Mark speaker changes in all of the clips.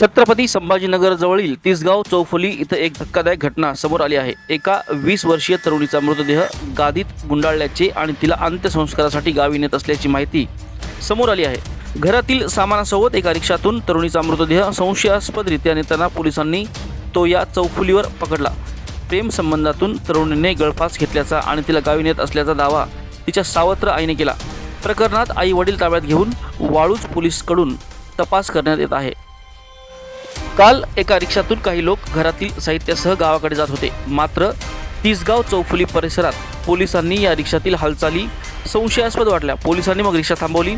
Speaker 1: छत्रपती संभाजीनगर जवळील तिसगाव चौफुली इथं एक धक्कादायक घटना समोर आली आहे. एका वीस वर्षीय तरुणीचा मृतदेह गादीत गुंडाळल्याचे आणि तिला अंत्यसंस्कारासाठी गावी नेत असल्याची माहिती समोर आली आहे. घरातील सामानासोबत एका रिक्षातून तरुणीचा मृतदेह संशयास्पदरित्या नेताना पोलिसांनी तो या चौफुलीवर पकडला. प्रेम संबंधातून तरुणीने गळफास घेतल्याचा आणि तिला गावी नेत असल्याचा दावा तिच्या सावत्र आईने केला. प्रकरणात आई वडील ताब्यात घेऊन वाळूज पोलीसकडून तपास करण्यात येत आहे. काल एका रिक्षातून काही लोक घरातील साहित्यासह गावाकडे जात होते. मात्र तिसगाव चौफुली परिसरात पोलिसांनी या रिक्षातील हालचाली संशयास्पद वाटल्या. पोलिसांनी मग रिक्षा थांबवली.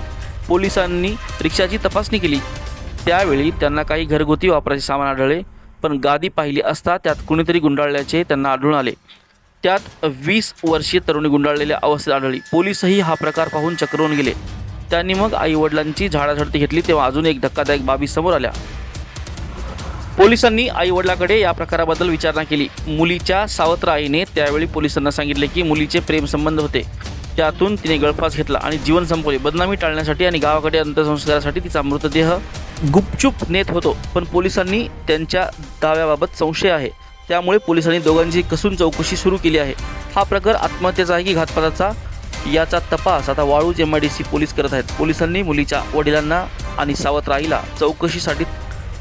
Speaker 1: पोलिसांनी रिक्षाची तपासणी केली. त्यावेळी त्यांना काही घरगुती वापराचे सामान आढळले पण गादी पाहिली असता त्यात कुणीतरी गुंडाळल्याचे त्यांना आढळून आले. त्यात वीस वर्षीय तरुणी गुंडाळलेल्या अवस्थेत आढळली. पोलिसही हा प्रकार पाहून चक्रवून गेले. त्यांनी मग आई वडिलांची झाडाझडती घेतली तेव्हा अजून एक धक्कादायक बाबी समोर आल्या. पोलिसांनी आई वडिलाकडे या प्रकाराबद्दल विचारणा केली. मुलीच्या सावत्र आईने त्यावेळी पोलिसांना सांगितले की मुलीचे प्रेमसंबंध होते. त्यातून तिने गळफास घेतला आणि जीवन संपवले. बदनामी टाळण्यासाठी आणि गावाकडे अंत्यसंस्कारासाठी तिचा मृतदेह गुपचूप नेत होतो. पण पोलिसांनी त्यांच्या दाव्याबाबत संशय आहे. त्यामुळे पोलिसांनी दोघांची कसून चौकशी सुरू केली आहे. हा प्रकार आत्महत्येचा आहे की घातपाताचा? याचा तपास आता Waluj M I D C police करत आहेत. पोलिसांनी मुलीच्या वडिलांना आणि सावत्र आईला चौकशीसाठी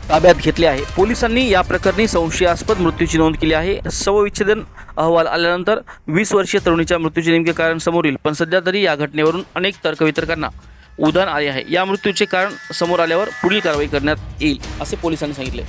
Speaker 1: ताब्यात घेतले आहे. पोलिसांनी या प्रकरणी संशयास्पद मृत्यूची नोंद केली आहे. शवविच्छेदन अहवाल आल्यानंतर वीस वर्षीय तरुणीच्या मृत्यूचे नेमके कारण समोर येईल पण सध्या तरी या घटनेवरून अनेक तर्कवितर्कांना उदाहरण आले आहे. या मृत्यूचे कारण समोर आल्यावर पुढील कारवाई करण्यात येईल असे पोलिसांनी सांगितले.